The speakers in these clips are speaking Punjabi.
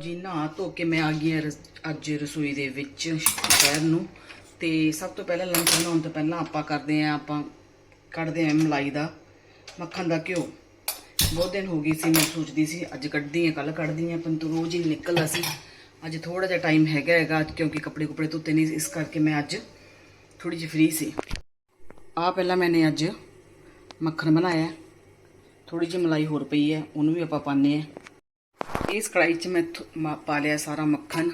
ਜੀ, ਨਹਾ ਧੋ ਕੇ ਮੈਂ ਆ ਗਈ ਹਾਂ ਰਸ- ਅੱਜ ਰਸੋਈ ਦੇ ਵਿੱਚ ਦੁਪਹਿਰ ਨੂੰ। ਤੇ ਸਭ ਤੋਂ ਪਹਿਲਾਂ ਲੰਚ ਬਣਾਉਣ ਤੋਂ ਪਹਿਲਾਂ ਆਪਾਂ ਕਰਦੇ ਆਂ ਆਪਾਂ ਕੱਢਦੇ ਆਂ ਮਲਾਈ ਦਾ ਮੱਖਣ ਦਾ ਘਿਓ। ਬਹੁਤ ਦਿਨ ਹੋ ਗਈ ਸੀ, ਮੈਂ ਸੋਚਦੀ ਸੀ, ਅੱਜ ਕੱਢਦੀ ਆਂ ਕੱਲ ਕੱਢਦੀ ਆਂ ਪੰਤੂ ਰੋਜ਼ ਹੀ ਨਿਕਲਦਾ ਸੀ। ਅੱਜ ਥੋੜਾ ਜਿਹਾ ਟਾਈਮ ਹੈਗਾ ਹੈਗਾ ਕਿਉਂਕਿ ਕੱਪੜੇ ਕੁਪੜੇ ਧੋਤੇ ਨਹੀਂ ਇਸ ਕਰਕੇ ਮੈਂ ਅੱਜ ਥੋੜੀ ਜਿਹੀ ਫ੍ਰੀ ਸੀ। ਆ ਪਹਿਲਾਂ ਮੈਨੇ ਅੱਜ ਮੱਖਣ ਬਣਾਇਆ। ਥੋੜੀ ਜਿਹੀ ਮਲਾਈ ਹੋਰ ਪਈ ਹੈ, ਉਹਨੂੰ ਵੀ ਆਪਾਂ ਪਾਣੇ ਆ ਇਸ ਕੜਾਈ 'ਚ ਮੈਂ ਥੋ- ਮਾ- ਪਾ ਲਿਆ ਸਾਰਾ ਮੱਖਣ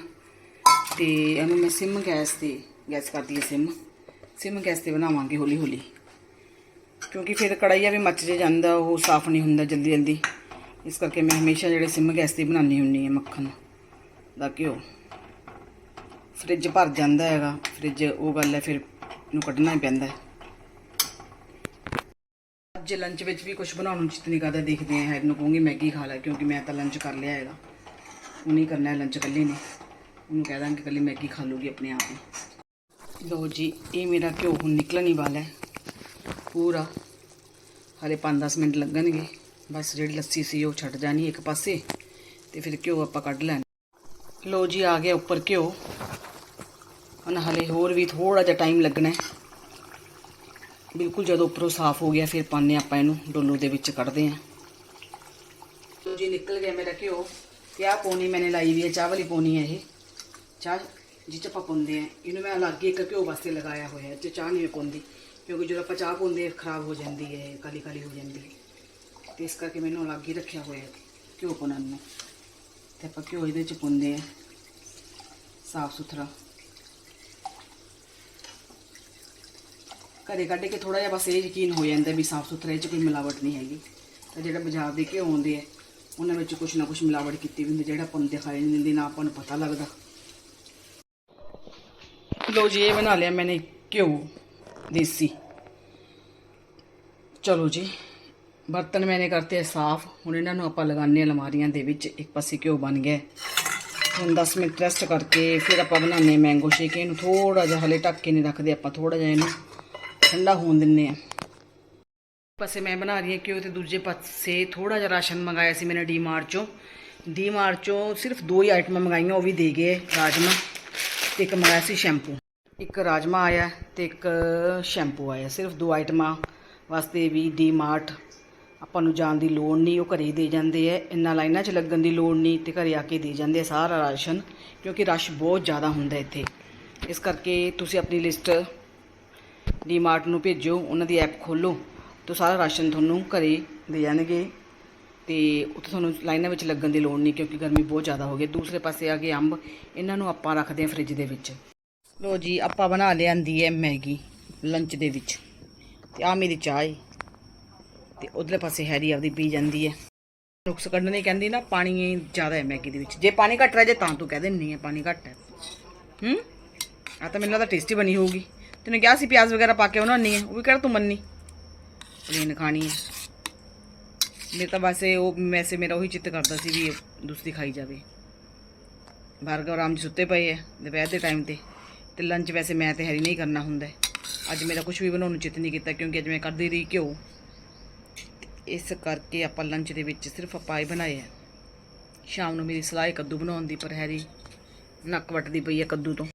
ਤੇ ਇਹਨੂੰ ਮੈਂ ਸਿਮ ਗੈਸ ਤੇ, ਗੈਸ ਕਰਦੀ ਹਾਂ ਸਿਮ। ਸਿਮ ਗੈਸ ਤੇ ਬਣਾਵਾਂਗੇ ਹੌਲੀ ਹੌਲੀ ਕਿਉਂਕਿ ਫਿਰ ਕੜਾਈਆ ਵੀ ਮੱਚ ਜੇ ਜਾਂਦਾ, ਉਹ ਸਾਫ਼ ਨਹੀਂ ਹੁੰਦਾ ਜਲਦੀ ਜਲਦੀ ਇਸ ਕਰਕੇ ਮੈਂ ਹਮੇਸ਼ਾ ਜਿਹੜੇ ਸਿਮ ਗੈਸ ਤੇ ਬਣਾਉਂਦੀ ਹੁੰਦੀ ਹਾਂ ਮੱਖਣ ਦਾ ਘਿਓ। ਫ੍ਰਿਜ ਭਰ ਜਾਂਦਾ ਹੈਗਾ, ਫ੍ਰਿਜ ਉਹ ਗੱਲ ਹੈ ਫਿਰ ਇਹਨੂੰ ਕੱਢਣਾ ਹੀ ਪੈਂਦਾ ਹੈ। ਅੱਜ ਲੰਚ ਵਿੱਚ ਵੀ ਕੁਝ ਬਣਾਉਣ ਨੂੰ ਚਿੱਤ ਨਹੀਂ ਕਰਦਾ, ਦੇਖਦੇ ਆ ਹੈਡ ਨੂੰ ਕਹੂੰਗੀ ਮੈਗੀ ਖਾ ਲੈ, ਕਿਉਂਕਿ ਮੈਂ ਤਾਂ ਲੰਚ ਕਰ ਲਿਆ ਹੈਗਾ ਉਹਨੇ ਹੀ ਕਰਨਾ ਹੈ ਲੰਚ ਇਕੱਲੇ ਨੇ। ਉਹਨੂੰ ਕਹਿ ਦਾਂਗੇ ਇਕੱਲੀ ਮੈਗੀ ਖਾ ਲੂਗੀ ਆਪਣੇ ਆਪ ਹੀ। ਲਓ ਜੀ, ਇਹ ਮੇਰਾ ਘਿਓ ਹੁਣ ਨਿਕਲਣ ਹੀ ਵਾਲਾ ਹੈ। ਪੂਰਾ। ਹਲੇ 5-10 ਮਿੰਟ ਲੱਗਣਗੇ। ਬਸ ਜਿਹੜੀ ਲੱਸੀ ਸੀ ਉਹ ਛੱਡ ਜਾਣੀ ਇੱਕ ਪਾਸੇ ਤੇ ਫਿਰ ਘਿਓ ਆਪਾਂ ਕੱਢ ਲੈਣਾ। ਲਓ ਜੀ, ਆ ਗਿਆ ਉੱਪਰ ਘਿਓ। ਹੁਣ ਹਲੇ ਹੋਰ ਵੀ ਥੋੜਾ ਜਿਹਾ ਟਾਈਮ ਲੱਗਣਾ ਹੈ। ਬਿਲਕੁਲ ਜਦੋਂ ਉੱਪਰੋਂ ਸਾਫ਼ ਹੋ ਗਿਆ, ਫਿਰ ਪਾਣੇ ਆਪਾਂ ਇਹਨੂੰ, ਡੋਲੂ ਦੇ ਵਿੱਚ ਕੱਢਦੇ ਆਂ ਲੋ ਜੀ, ਨਿਕਲ ਗਿਆ ਮੇਰਾ ਘਿਓ ਤੇ ਆਹ ਪੋਨੀ ਮੈਨੇ ਲਾਈ ਵੀ ਹੈ, ਚਾਹ ਵਾਲੀ ਪੋਨੀ ਹੈ ਇਹ। ਚਾਹ ਜਿਹ ਚ ਆਪਾਂ ਪਾਉਂਦੇ ਆ ਇਹਨੂੰ ਮੈਂ ਅਲੱਗ ਹੀ ਇੱਕ ਘਿਓ ਵਾਸਤੇ ਲਗਾਇਆ ਹੋਇਆ ਹੈ ਤੇ ਚਾਹ ਨਹੀਂ ਮੈਂ ਕਿਉਂਕਿ ਜਦੋਂ ਆਪਾਂ ਚਾਹ ਪਾਉਂਦੇ ਖਰਾਬ ਹੋ ਜਾਂਦੀ ਹੈ ਕਾਲੀ ਕਾਲੀ ਹੋ ਜਾਂਦੀ ਹੈ। ਤੇ ਇਸ ਕਰਕੇ ਮੈਨੂੰ ਅਲੱਗ ਹੀ ਰੱਖਿਆ ਹੋਇਆ ਹੈ ਘਿਓ ਪਾਉਣ ਨੂੰ। ਤੇ ਆਪਾਂ ਘਿਓ ਇਹਦੇ ਚ ਪਾਉਂਦੇ ਆ ਸਾਫ਼ ਸੁਥਰਾ ਘਰੇ ਕੱਢ ਕੇ ਥੋੜਾ ਜਿਹਾ ਬਸ ਇਹ ਯਕੀਨ ਹੋ ਜਾਂਦਾ ਵੀ ਸਾਫ਼ ਸੁਥਰਾ ਚ ਕੋਈ ਮਿਲਾਵਟ ਨਹੀਂ ਹੈਗੀ। ਤਾਂ ਜਿਹੜਾ ਬਾਜ਼ਾਰ ਦੇ ਘਿਓ ਆਉਂਦੇ ਆ, ਉਹਨਾਂ ਵਿੱਚ ਕੁਝ ਨਾ ਕੁਝ ਮਿਲਾਵਟ ਕੀਤੀ ਵੀ ਹੁੰਦੀ, ਜਿਹੜਾ ਆਪਾਂ ਨੂੰ ਦਿਖਾਈ ਨਹੀਂ ਦਿੰਦੀ, ਨਾ ਆਪਾਂ ਨੂੰ ਪਤਾ ਲੱਗਦਾ। ਲੋ ਜੀ, ਇਹ ਬਣਾ ਲਿਆ ਮੈਨੇ ਘਿਓ, ਦੇਸੀ। ਚਲੋ ਜੀ, ਬਰਤਨ ਮੈਨੇ ਕਰਤੇ ਸਾਫ਼। ਹੁਣ ਇਹਨਾਂ ਨੂੰ ਆਪਾਂ ਲਗਾਉਂਦੇ ਹਾਂ ਅਲਮਾਰੀਆਂ ਦੇ ਵਿੱਚ, ਇੱਕ ਪਾਸੇ ਘਿਓ ਬਣ ਗਿਆ। ਹੁਣ 10 ਮਿੰਟ ਰੈਸਟ ਕਰਕੇ ਫਿਰ ਆਪਾਂ ਬਣਾਉਂਦੇ ਮੈਂਗੋ ਸ਼ੇਕ ਇਹਨੂੰ ਥੋੜਾ ਜਿਹਾ ਹਲੇ ਢੱਕ ਕੇ ਨਹੀਂ ਰੱਖਦੇ, ਆਪਾਂ ਥੋੜਾ ਜਿਹਾ ਇਹਨੂੰ ਠੰਡਾ ਹੋਣ ਦਿੰਨੇ ਆ। ਪਾਸੇ ਮੈਂ ਬਣਾ ਰਹੀ ਹਾਂ ਘਿਓ ਤੇ ਦੂਜੇ ਪਾਸੇ ਥੋੜਾ ਜਿਹਾ ਰਾਸ਼ਨ ਮੰਗਾਇਆ ਸੀ ਮੈਨੇ ਡੀਮਾਰਟ ਚੋਂ। ਡੀਮਾਰਟ ਚੋਂ ਸਿਰਫ ਦੋ ਹੀ ਆਈਟਮਾਂ ਮੰਗਾਈਆਂ, ਉਹ ਵੀ ਦੇ ਗਏ ਰਾਜਮਾ ਤੇ ਇੱਕ ਮੰਗਾਇਆ ਸੀ ਸ਼ੈਂਪੂ। ਇੱਕ ਰਾਜਮਾ ਆਇਆ ਤੇ ਇੱਕ ਸ਼ੈਂਪੂ ਆਇਆ। ਸਿਰਫ ਦੋ ਆਈਟਮਾਂ ਵਾਸਤੇ ਵੀ ਡੀਮਾਰਟ ਆਪਾਂ ਨੂੰ ਜਾਣ ਦੀ ਲੋੜ ਨਹੀਂ, ਉਹ ਘਰੇ ਹੀ ਦੇ ਜਾਂਦੇ ਐ ਇੰਨਾ ਲਾਈਨਾਂ 'ਚ ਲੱਗਣ ਦੀ ਲੋੜ ਨਹੀਂ ਤੇ ਘਰੇ ਆ ਕੇ ਦੇ ਜਾਂਦੇ ਸਾਰਾ ਰਾਸ਼ਨ, ਕਿਉਂਕਿ ਰਸ਼ ਬਹੁਤ ਜ਼ਿਆਦਾ ਹੁੰਦਾ ਇੱਥੇ। ਇਸ ਕਰਕੇ ਤੁਸੀਂ ਆਪਣੀ ਲਿਸਟ ਡੀਮਾਰਟ ਨੂੰ ਭੇਜੋ, ਉਹਨਾਂ ਦੀ ਐਪ ਖੋਲੋ, ਤਾਂ ਸਾਰਾ ਰਾਸ਼ਨ ਤੁਹਾਨੂੰ ਘਰੇ ਦੇ ਜਾਣਗੇ। ਤੇ ਉੱਥੇ ਤੁਹਾਨੂੰ ਲਾਈਨਾਂ ਵਿੱਚ ਲੱਗਣ ਦੀ ਲੋੜ ਨਹੀਂ, ਕਿਉਂਕਿ ਗਰਮੀ ਬਹੁਤ ਜ਼ਿਆਦਾ ਹੋ ਗਈ। ਦੂਸਰੇ ਪਾਸੇ ਆ ਗਏ ਅੰਬ, ਇਹਨਾਂ ਨੂੰ ਆਪਾਂ ਰੱਖਦੇ ਹਾਂ ਫ੍ਰਿਜ ਦੇ ਵਿੱਚ। ਲੋ ਜੀ, ਆਪਾਂ ਬਣਾ ਲਿਆਂਦੀ ਹੈ ਮੈਗੀ ਲੰਚ ਦੇ ਵਿੱਚ। ਤੇ ਆ ਮੇਰੀ ਚਾਹ ਹੈ ਤੇ ਉਧਰਲੇ ਪਾਸੇ ਹੈਰੀ ਆਪਦੀ ਪੀ ਜਾਂਦੀ ਹੈ। ਨੁਕਸ ਕੱਢਣੇ ਕਹਿੰਦੀ ਨਾ, ਪਾਣੀ ਜ਼ਿਆਦਾ ਹੈ ਮੈਗੀ ਦੇ ਵਿੱਚ। ਜੇ ਪਾਣੀ ਘੱਟ ਰਹਿ ਜੇ ਤਾਂ ਤੂੰ ਕਹਿ ਦਿੰਨੀ ਹੈ, ਪਾਣੀ ਘੱਟ ਹੈ। ਹੂੰ? ਆ ਤਾਂ ਮੈਨੂੰ ਲੱਗਦਾ ਟੇਸਟੀ ਬਣੀ ਹੋਊਗੀ। ਤੈਨੂੰ ਕਿਹਾ ਸੀ ਪਿਆਜ਼ ਵਗੈਰਾ ਪਾ ਕੇ ਬਣਾਉਣੀ ਹੈ ਉਹ ਵੀ ਕਿਹੜਾ ਤੂੰ ਮੰਨੀ? ਪਲੇਨ ਖਾਣੀ ਹੈ। ਮੇਰੇ ਤਾਂ ਵੈਸੇ ਉਹ ਵੈਸੇ ਮੇਰਾ ਉਹੀ ਚਿੱਤ ਕਰਦਾ ਸੀ ਵੀ ਇਹ ਦੂਸਰੀ ਖਾਈ ਜਾਵੇ। ਭਾਰਗਵ ਆਰਾਮ ਜੀ ਸੁੱਤੇ ਪਏ ਐ ਦੁਪਹਿਰ ਦੇ ਟਾਈਮ ਤੇ। ਤੇ ਲੰਚ ਵੈਸੇ ਮੈਂ ਤੇ ਹੈਰੀ ਨਹੀਂ ਕਰਨਾ ਹੁੰਦਾ ਅੱਜ ਮੇਰਾ ਕੁਝ ਵੀ ਬਣਾਉਣ ਨੂੰ ਚਿੱਤ ਨਹੀਂ ਕੀਤਾ ਕਿਉਂਕਿ ਅੱਜ ਮੈਂ ਕਰਦੀ ਰਹੀ ਘਿਓ। ਇਸ ਕਰਕੇ ਆਪਾਂ ਲੰਚ ਦੇ ਵਿੱਚ ਸਿਰਫ ਆਪਾਂ ਇਹ ਬਣਾਏ ਆ ਸ਼ਾਮ ਨੂੰ ਮੇਰੀ ਸਲਾਹ ਹੈ ਕੱਦੂ ਬਣਾਉਣ ਦੀ, ਪਰ ਹੈਰੀ ਨੱਕ ਵੱਟਦੀ ਪਈ ਹੈ ਕੱਦੂ ਤੋਂ।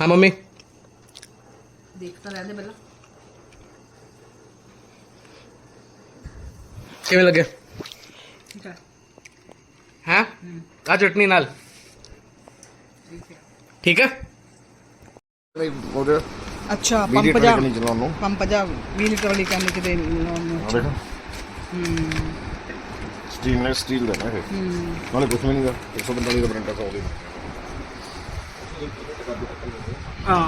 ਹਾਂ ਮੰਮੀ। ਦੇਖ ਤਾਂ ਲੈਂਦੇ ਪਹਿਲਾਂ। ਕਿਵੇਂ ਲੱਗੇ? ਠੀਕ ਹੈ? ਹਾਂ। ਆ ਚਟਨੀ ਨਾਲ। ਠੀਕ ਹੈ ਨਹੀਂ ਉਹਦੇ ਅੱਛਾ ਪੰਪ ਜਾ ਨਹੀਂ ਚਲਾਉਣ ਨੂੰ। ਪੰਪ ਜਾ 20 ਲੀਟਰ ਵਾਲੀ ਕੈਨ ਕਿਤੇ ਹੂੰ ਆ ਦੇਖੋ। ਸਟੇਨਲੈਸ ਸਟੀਲ ਦਾ ਨਾ ਇਹ। ਨਾਲੇ ਕੁਝ ਵੀ ਨਹੀਂਗਾ 145 ਦਾ ਬ੍ਰਾਂਡ ਦਾ ਹੋਵੇ ਹਾਂ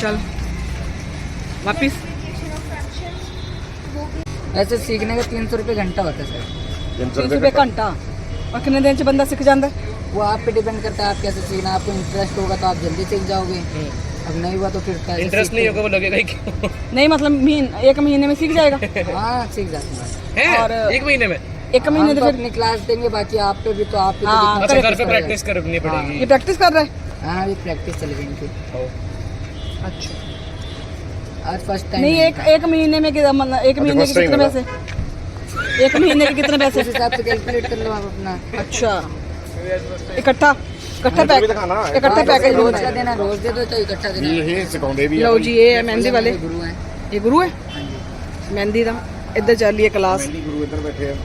चल वापिस ऐसे सीखने का तीन सौ रुपये घंटा होता है सर तीन सौ रुपये घंटा और कितने दिन च बंदा सीख जाता है वो आप पे डिपेंड करता है आप कैसे सीखना है। आपको इंटरेस्ट होगा तो आप जल्दी सीख जाओगे अब नहीं हुआ तो फिर पैसे इंटरेस्ट नहीं होगा वो लगेगा ही क्यों नहीं मतलब महीन एक महीने में सीख जाएगा हाँ सीख जाते हैं और- है एक महीने में एक महीने हम तो तो फिर अपनी क्लास देंगे बाकी आप पे भी तो आप पे तो हाँ, जितना अच्छा घर practice पे करेगा। प्रैक्टिस करनी पड़ेगी ये प्रैक्टिस कर रहा है हाँ अभी प्रैक्टिस चलेगी इनकी अच्छा आज फर्स्ट टाइम नहीं एक एक महीने में कितना मतलब एक महीने के first time कितने है पैसे एक महीने के कितने पैसे उस हिसाब से कैलकुलेट कर लो आप अपना अच्छा इकट्ठा इकट्ठा पैक दिखाना है। इकट्ठा जैसे पैकेज रोज का देना रोज दे दो तो इकट्ठा देना ਇਹ ਸਿਖਾਉਂਦੇ ਵੀ ਆ ਲਓ ਜੀ ਇਹ ਹੈ ਮਹਿੰਦੀ ਵਾਲੇ मेरे गुरु हैं ਇਹ ਗੁਰੂ ਹੈ ਮਹਿੰਦੀ ਦਾ ਇੱਧਰ ਚੱਲੀਏ ਕਲਾਸ ਮਹਿੰਦੀ ਗੁਰੂ ਇੱਧਰ ਬੈਠੇ ਆ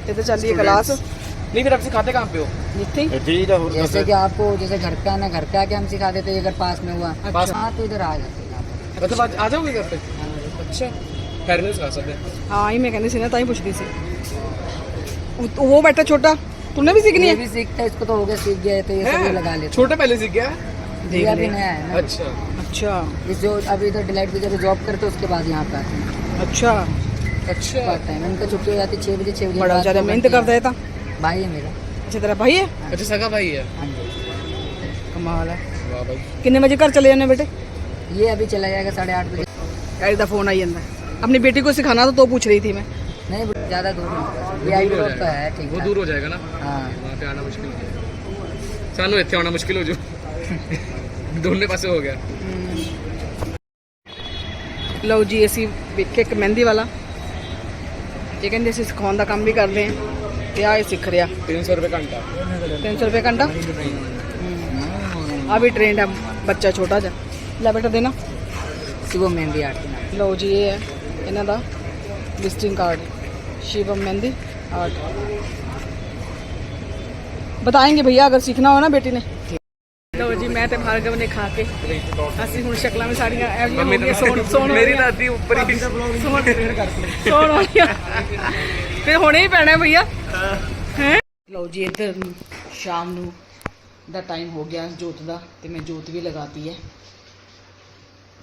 तो चल रही है क्लास नहीं फिर आप सिखाते कहाँ पे हो? जैसे कि आपको जैसे घर का ना घर का हम सिखा देते अगर पास में हुआ। अच्छा। हाँ तो इधर आ जाते मतलब आ जाओगे घर पे? हाँ, अच्छा। हाँ। मैं ना ताई वो बैठा छोटा। तूने भी सीखनी है? भी सीखता इसको तो हो गया सीख गया तो ये सब लगा ले छोटा पहले सीख गया? देख भी नया है अच्छा। अच्छा। जो अभी इधर डिलाइट की जब जॉब करते उसके बाद यहाँ पे आते हैं। अच्छा। अच्छा पार्ट टाइम इनका छुट्टी हो जाती है छः बजे छः बजे बड़ा बाद बेचारा दो मेहनत घंटे करता है था भाई है मेरा अच्छा तेरा भाई है अच्छा सगा भाई है हाँ जी कमाल है वाह भाई कितने बजे घर चले जाने बेटे ये अभी चला जाएगा साढ़े आठ बजे यार ਦਾ ਫੋਨ ਆਈ ਜਾਂਦਾ अपनी बेटी को सिखाना तो तो पूछ रही थी मैं नहीं ज़्यादा दूर नहीं वी आई रोड पे है ठीक वो ठाक। दूर हो जाएगा ना हाँ वहाँ पे आना मुश्किल हो जाएगा सानू इतने आना मुश्किल हो जाओ दोनों पासे हो गया ਲਓ ਜੀ ਅਸੀਂ ਵੇਖੇ ਇੱਕ ਮਹਿੰਦੀ ਵਾਲਾ चिकन जैसे सिखा का काम भी कर रहे हैं। क्या सीख रहे हैं। तीन सौ रुपये घंटा। तीन सौ रुपये घंटा? हम्म। अभी ट्रेंड है बच्चा छोटा जा। ला बेटा देना। शिवम मेहंदी आर्ट लो जी ये है। इन्हों का visiting card Shivam mehndi art बताएँगे भैया अगर सीखना हो ना बेटी ने। ਲਓ ਜੀ ਮੈਂ ਤੇ ਭਾਰਗਵ ਨੇ ਖਾ ਕੇ ਅਸੀਂ ਹੁਣ ਸ਼ਕਲਾਂ ਵਿੱਚ ਸਾਡੀਆਂ ਇਹੋ ਜਿਹੀਆਂ ਹੋ ਮੇਰੀ ਦਾਦੀ ਉੱਪਰ ਹੀ ਸੋਹਣ ਸੋਹਣ ਵਾਲੀਆਂ ਫਿਰ ਹੁਣੇ ਹੀ ਪੈਣਾ ਭਈਆ। ਹੈ? ਲਓ ਜੀ ਇੱਧਰ ਸ਼ਾਮ ਨੂੰ ਦਾ ਟਾਈਮ ਹੋ ਗਿਆ ਜੋਤ ਦਾ ਤੇ ਮੈਂ ਜੋਤ ਵੀ ਲਗਾਤੀ ਹੈ।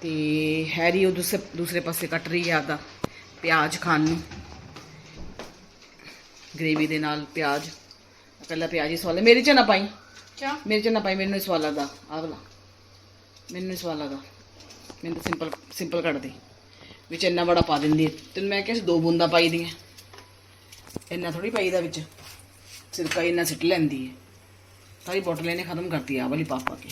ਤੇ ਹੈਰੀ ਉਹ ਦੂਸਰੇ ਦੂਸਰੇ ਪਾਸੇ ਕੱਟ ਰਹੀ ਆ ਦਾ ਪਿਆਜ਼ ਖਾਣ ਨੂੰ। ਗ੍ਰੇਵੀ ਦੇ ਨਾਲ ਪਿਆਜ਼। ਪਹਿਲਾਂ ਪਿਆਜ਼ ਹੀ ਸੋਲੇ ਮੇਰੀ ਚ ਨਾ ਪਾਈ। ਕਿਆ ਮੇਰੇ ਚ ਨਾ ਪਾਈ, ਮੈਨੂੰ ਸਵਾਲ ਆਦਾ ਆਗਲਾ ਮੈਨੂੰ ਨਹੀਂ ਸਵਾਲ ਆਦਾ ਮੈਨੂੰ ਤਾਂ ਸਿੰਪਲ ਸਿੰਪਲ ਕੱਢ ਦੇ। ਵਿੱਚ ਇੰਨਾ ਬੜਾ ਪਾ ਦਿੰਦੀ ਹੈ ਤੈਨੂੰ ਮੈਂ ਕਿਹਾ ਸੀ ਦੋ ਬੂੰਦਾਂ ਪਾਈ ਦੀਆਂ। ਇੰਨਾ ਥੋੜੀ ਪਾਈਦਾ ਵਿੱਚ। ਸਿਰਕਾ ਇੰਨਾ ਸਿੱਟ ਲੈਂਦੀ ਹੈ ਸਾਰੀ ਬੋਟਲ ਇਹਨੇ ਖਤਮ ਕਰਤੀ ਆ ਆਹ ਵਾਲੀ ਪਾ ਪਾ ਕੇ।